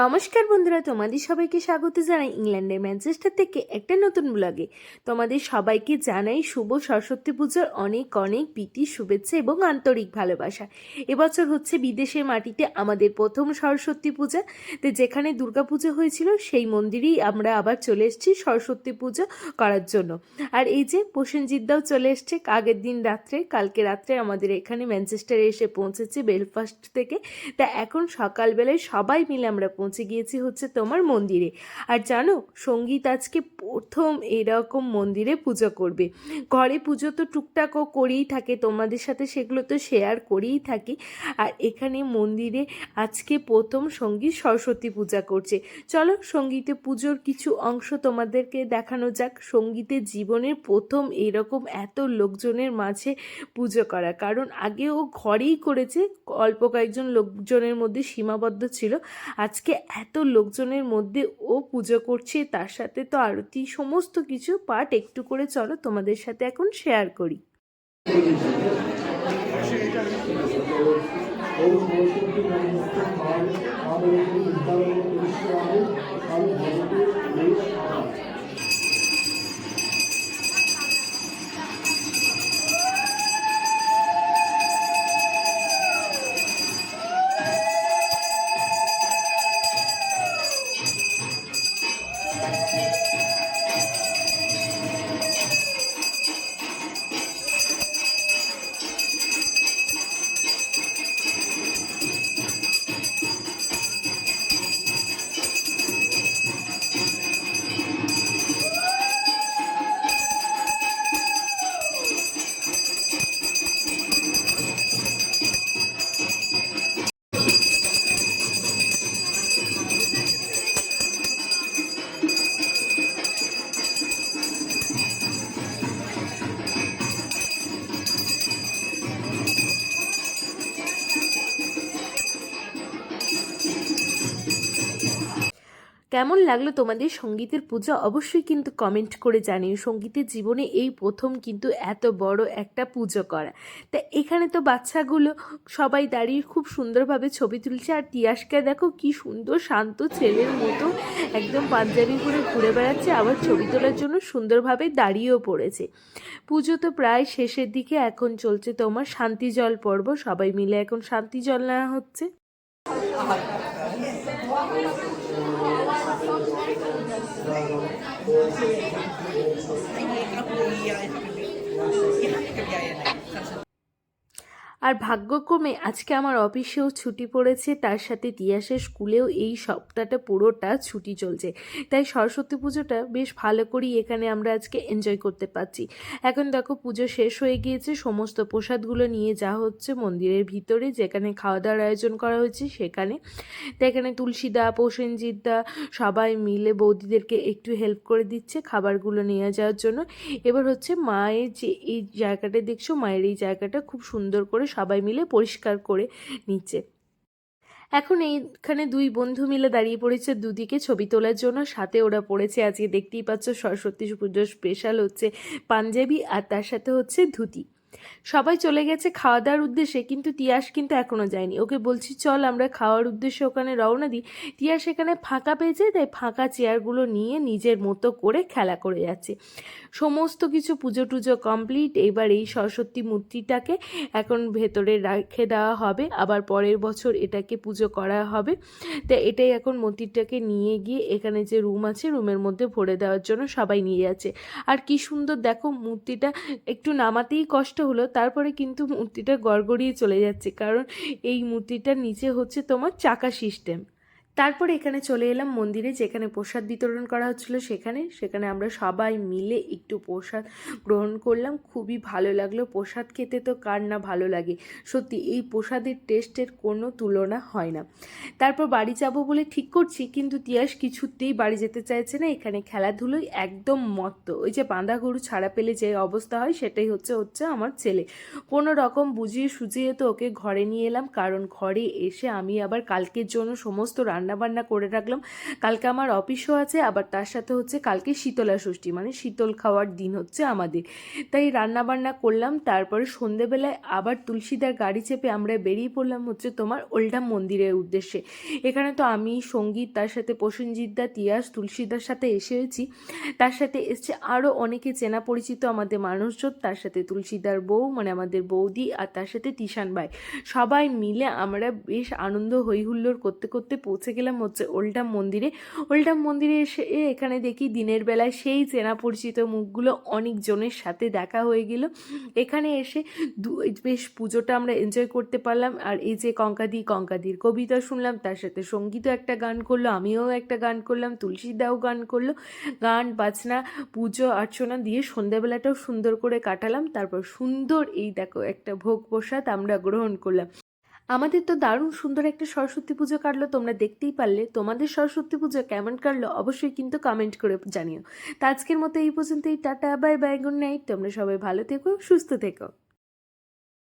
নমস্কার বন্ধুরা, তোমাদের সবাইকে স্বাগত জানাই ইংল্যান্ডের ম্যানচেস্টার থেকে একটা নতুন ব্লগে তোমাদের সবাইকে জানাই শুভ সরস্বতী পুজোর অনেক অনেক প্রীতি, শুভেচ্ছা এবং আন্তরিক ভালোবাসা। এবছর হচ্ছে বিদেশের মাটিতে আমাদের প্রথম সরস্বতী পূজা। তো যেখানে দুর্গা পুজো হয়েছিল, সেই মন্দিরেই আমরা আবার চলে এসেছি সরস্বতী পুজো করার জন্য। আর এই যে প্রসেনজিৎদাও চলে এসছে আগের দিন রাত্রে, কালকে রাত্রে আমাদের এখানে ম্যানচেস্টারে এসে পৌঁছেছে বেলফাস্ট থেকে। তা এখন সকালবেলায় সবাই মিলে আমরা পৌঁছে গিয়েছি হচ্ছে তোমার মন্দিরে। আর জানো, সংগীত আজকে প্রথম এরকম মন্দিরে পুজো করবে। ঘরে পুজো তো টুকটাকও করেই থাকে, তোমাদের সাথে সেগুলো তো শেয়ার করেই থাকি। আর এখানে মন্দিরে আজকে প্রথম সংগীত সরস্বতী পূজা করছে। চলো সঙ্গীতে পুজোর কিছু অংশ তোমাদেরকে দেখানো যাক। সঙ্গীতে জীবনের প্রথম এরকম এত লোকজনের মাঝে পুজো করা। কারণ আগে ও ঘরেই করেছে, অল্প কয়েকজন লোকজনের মধ্যে সীমাবদ্ধ ছিল। আজকে এত লোকজনের মধ্যে ও পুজো করছে, তার সাথে তো আরতি সমস্ত কিছু পাঠ একটু করে চলো তোমাদের সাথে এখন শেয়ার করি। কেমন লাগল তোমাদের সঙ্গীতের পূজা? অবশ্যই কিন্তু কমেন্ট করে জানিও। সঙ্গীতের জীবনে এই প্রথম কিন্তু এত বড় একটা পুজো করা। তা এখানে তো বাচ্চাগুলো সবাই দাঁড়িয়ে খুব সুন্দরভাবে ছবি তুলছে। আর তিয়াসকে দেখো কি সুন্দর শান্ত ছেলের মতো একদম পাঞ্জাবি পরে ঘুরে বেড়াচ্ছে। আবার ছবি তোলার জন্য সুন্দরভাবে দাঁড়িয়েও পড়েছে। পুজো তো প্রায় শেষের দিকে এখন চলছে তোমার শান্তি জল পর্ব। সবাই মিলে এখন শান্তি জল নেওয়া হচ্ছে। Ay, kapuya. Yan ang kagaya na. Sasad আর ভাগ্যক্রমে আজকে আমার অফিসেও ছুটি পড়েছে, তার সাথে তিয়াসের স্কুলেও এই সপ্তাহটা পুরোটা ছুটি চলছে। তাই সরস্বতী পুজোটা বেশ ভালো করেই এখানে আমরা আজকে এনজয় করতে পারছি। এখন দেখো পুজো শেষ হয়ে গিয়েছে, সমস্ত প্রসাদগুলো নিয়ে যা হচ্ছে মন্দিরের ভিতরে, যেখানে খাওয়া দাওয়ার আয়োজন করা হয়েছে সেখানে। তো এখানে তুলসীদা প্রসেনজিৎদা সবাই মিলে বৌদিদেরকে একটু হেল্প করে দিচ্ছে খাবারগুলো নিয়ে যাওয়ার জন্য। এবার হচ্ছে মায়ের যে এই জায়গাটা দেখছ, মায়ের এই জায়গাটা খুব সুন্দর করে সবাই মিলে পরিষ্কার করে নিচ্ছে। এখন এইখানে দুই বন্ধু মিলে দাঁড়িয়ে পড়েছে দুদিকে ছবি তোলার জন্য। সাথে ওরা পড়েছে আজকে দেখতেই পাচ্ছ সরস্বতী পুজোর স্পেশাল হচ্ছে পাঞ্জাবি আর তার সাথে হচ্ছে ধুতি। সবাই চলে গেছে খাওয়া দাওয়ার উদ্দেশ্যে, কিন্তু তিয়াস কিন্তু এখনও যায়নি। ওকে বলছি, চল আমরা খাওয়ার উদ্দেশ্যে ওখানে রওনা দিই। তিয়াস এখানে ফাঁকা পেয়েছে তাই ফাঁকা চেয়ারগুলো নিয়ে নিজের মতো করে খেলা করে যাচ্ছে। সমস্ত কিছু পুজো টুজো কমপ্লিট এবার এই সরস্বতী মূর্তিটাকে এখন ভেতরে রেখে দেওয়া হবে। আবার পরের বছর এটাকে পুজো করা হবে। তো এটাই এখন মূর্তিটাকে নিয়ে গিয়ে এখানে যে রুম আছে, রুমের মধ্যে ভরে দেওয়ার জন্য সবাই নিয়ে যাচ্ছে। আর কি সুন্দর, দেখো মূর্তিটা একটু নামাতেই কষ্ট হলো, তারপরে কিন্তু মূর্তিটা গড়গড়িয়ে চলে যাচ্ছে। কারণ এই মূর্তিটার নিচে হচ্ছে তোমার চাকা সিস্টেম তারপর এখানে চলে এলাম মন্দিরে, যেখানে প্রসাদ বিতরণ করা হচ্ছিল সেখানে। সেখানে আমরা সবাই মিলে একটু প্রসাদ গ্রহণ করলাম। খুবই ভালো লাগল। প্রসাদ খেতে তো কার না ভালো লাগে। সত্যি, এই প্রসাদের টেস্টের কোনো তুলনা হয় না। তারপর বাড়ি যাব বলে ঠিক করছি, কিন্তু তিয়াস কিছুতেই বাড়ি যেতে চাইছে না। এখানে খেলাধুলোই একদম মত্ত। ওই যে বাঁধা গরু ছাড়া পেলে যে অবস্থা হয়, সেটাই হচ্ছে হচ্ছে আমার ছেলে। কোনো রকম বুঝিয়ে সুঝিয়ে তো ওকে ঘরে নিয়ে এলাম, কারণ ঘরে এসে আমি আবার কালকের জন্য সমস্ত রান্না রান্নাবান্না করে রাখলাম। কালকে আমার অফিসও আছে, আবার তার সাথে হচ্ছে কালকে শীতলা ষষ্ঠী মানে শীতল খাওয়ার দিন হচ্ছে আমাদের। তাই রান্নাবান্না করলাম, তারপরে সন্ধেবেলায় আবার তুলসীদার গাড়ি চেপে আমরা বেরিয়ে পড়লাম হচ্ছে তোমার ওল্ডাম মন্দিরের উদ্দেশ্যে। এখানে তো আমি, সংগীত, তার সাথে প্রসেনজিৎদা তিয়াস, তুলসীদার সাথে এসেছি। তার সাথে এসছে আরও অনেকে চেনা পরিচিত আমাদের মানুষজন, তার সাথে তুলসীদার বউ মানে আমাদের বৌদি আর তার সাথে তিশান ভাই। সবাই মিলে আমরা বেশ আনন্দ হইহুল্লোড় করতে করতে পৌঁছে গেলাম হচ্ছে ওল্ডাম মন্দিরে। ওল্ডাম মন্দিরে এসে এখানে দেখি দিনের বেলায় সেই চেনা পরিচিত মুখগুলো অনেকজনের সাথে দেখা হয়ে গেল। এখানে এসে বেশ পুজোটা আমরা এনজয় করতে পারলাম। আর এই যে কঙ্কাদি, কঙ্কাদির কবিতা শুনলাম, তার সাথে সঙ্গীতও একটা গান করল, আমিও একটা গান করলাম, তুলসীদাও গান করল। গান, বাজনা, পুজো, অর্চনা দিয়ে সন্ধ্যাবেলাটাও সুন্দর করে কাটালাম। তারপর সুন্দর এই দেখো একটা ভোগ প্রসাদ আমরা গ্রহণ করলাম। আমাদের তো দারুণ সুন্দর একটা সরস্বতী পুজো কাটলো, তোমরা দেখতেই পারলে। তোমাদের সরস্বতী পুজো কেমন কাটলো অবশ্যই কিন্তু কমেন্ট করে জানিও। তা আজকের মতো এই পর্যন্তই, tata bye bye good night তোমরা সবাই ভালো থেকো, সুস্থ থেকো।